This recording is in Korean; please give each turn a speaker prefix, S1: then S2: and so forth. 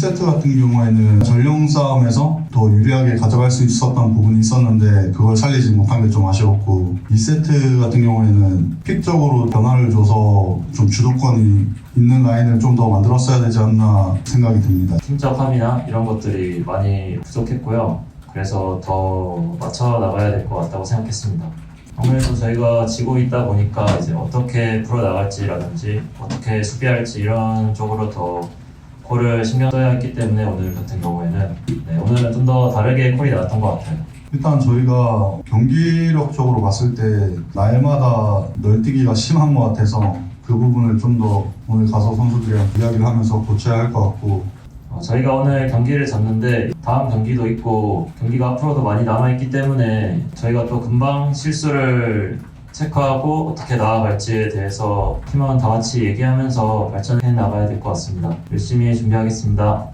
S1: 1세트 같은 경우에는 전령 싸움에서 더 유리하게 가져갈 수 있었던 부분이 있었는데 그걸 살리지 못한 게 좀 아쉬웠고 2세트 같은 경우에는 픽적으로 변화를 줘서 좀 주도권이 있는 라인을 좀 더 만들었어야 되지 않나 생각이 듭니다.
S2: 팀적 합의나 이런 것들이 많이 부족했고요. 그래서 더 맞춰 나가야 될 것 같다고 생각했습니다. 아무래도 저희가 지고 있다 보니까 이제 어떻게 풀어 나갈지라든지 어떻게 수비할지 이런 쪽으로 더 콜을 신경 써야 했기 때문에 오늘 같은 경우에는 네, 오늘은 좀 더 다르게 콜이 나왔던 것 같아요.
S1: 일단 저희가 경기력적으로 봤을 때 날마다 널뛰기가 심한 것 같아서 그 부분을 좀 더 오늘 가서 선수들이랑 이야기를 하면서 고쳐야 할 것 같고
S2: 어, 저희가 오늘 경기를 졌는데 다음 경기도 있고 경기가 앞으로도 많이 남아있기 때문에 저희가 또 금방 실수를 체크하고 어떻게 나아갈지에 대해서 팀원 다 같이 얘기하면서 발전해 나가야 될 것 같습니다. 열심히 준비하겠습니다.